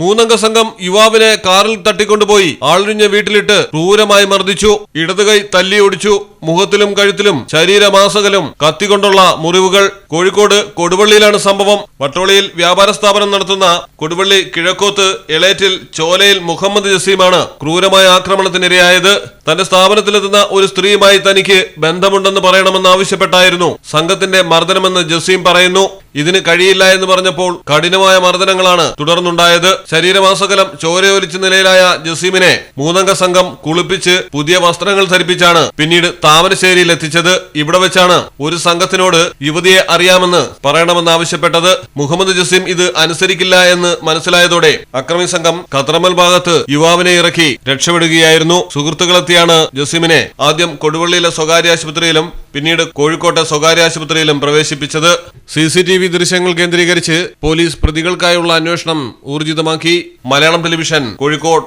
മൂന്നംഗ സംഘം യുവാവിനെ കാറിൽ തട്ടിക്കൊണ്ടുപോയി ആളൊഴിഞ്ഞ വീട്ടിലിട്ട് ക്രൂരമായി മർദ്ദിച്ചു. ഇടതുകൈ തല്ലി ഒടിച്ചു. മുഖത്തിലും കഴുത്തിലും ശരീരമാസകലും കത്തിക്കൊണ്ടുള്ള മുറിവുകൾ. കോഴിക്കോട് കൊടുവള്ളിയിലാണ് സംഭവം. വട്ടോളിയിൽ വ്യാപാര സ്ഥാപനം നടത്തുന്ന കൊടുവള്ളി കിഴക്കോത്ത് എളേറ്റിൽ ചോലയിൽ മുഹമ്മദ് ജസീമാണ് ക്രൂരമായ ആക്രമണത്തിനിരയായത്. തന്റെ സ്ഥാപനത്തിലെത്തുന്ന ഒരു സ്ത്രീയുമായി തനിക്ക് ബന്ധമുണ്ടെന്ന് പറയണമെന്ന് ആവശ്യപ്പെട്ടായിരുന്നു. സംഘത്തിന്റെ മർദ്ദനമെന്ന് ജസീം പറയുന്നു. ഇതിന് കഴിയില്ല എന്ന് പറഞ്ഞപ്പോൾ കഠിനമായ മർദ്ദനങ്ങളാണ് തുടർന്നുണ്ടായത്. ശരീരമാസകലം ചോരയൊലിച്ച നിലയിലായ ജസീമിനെ മൂന്നംഗ സംഘം കുളിപ്പിച്ച് പുതിയ വസ്ത്രങ്ങൾ ധരിപ്പിച്ചാണ് പിന്നീട് താമരശ്ശേരിയിൽ എത്തിച്ചത് ഇവിടെ വെച്ചാണ്. ഒരു സംഘത്തിനോട് യുവതിയെ അറിയാമെന്ന് പറയണമെന്ന് ആവശ്യപ്പെട്ടത് മുഹമ്മദ് ജസീം ഇത് അനുസരിക്കില്ല എന്ന് മനസ്സിലായതോടെ അക്രമി സംഘം ഖത്രമൽ ഭാഗത്ത് യുവാവിനെ ഇറക്കി രക്ഷപ്പെടുകയായിരുന്നു. സുഹൃത്തുക്കളെത്തിയാണ് ജസീമിനെ ആദ്യം കൊടുവള്ളിയിലെ സ്വകാര്യ ആശുപത്രിയിലും പിന്നീട് കോഴിക്കോട്ടെ സ്വകാര്യ ആശുപത്രിയിലും പ്രവേശിപ്പിച്ചത്. സി സി ടി വി ദൃശ്യങ്ങൾ കേന്ദ്രീകരിച്ച് പോലീസ് പ്രതികൾക്കായുള്ള അന്വേഷണം ഊർജിതമാക്കി. മലയാളം ടെലിവിഷൻ കോഴിക്കോട്.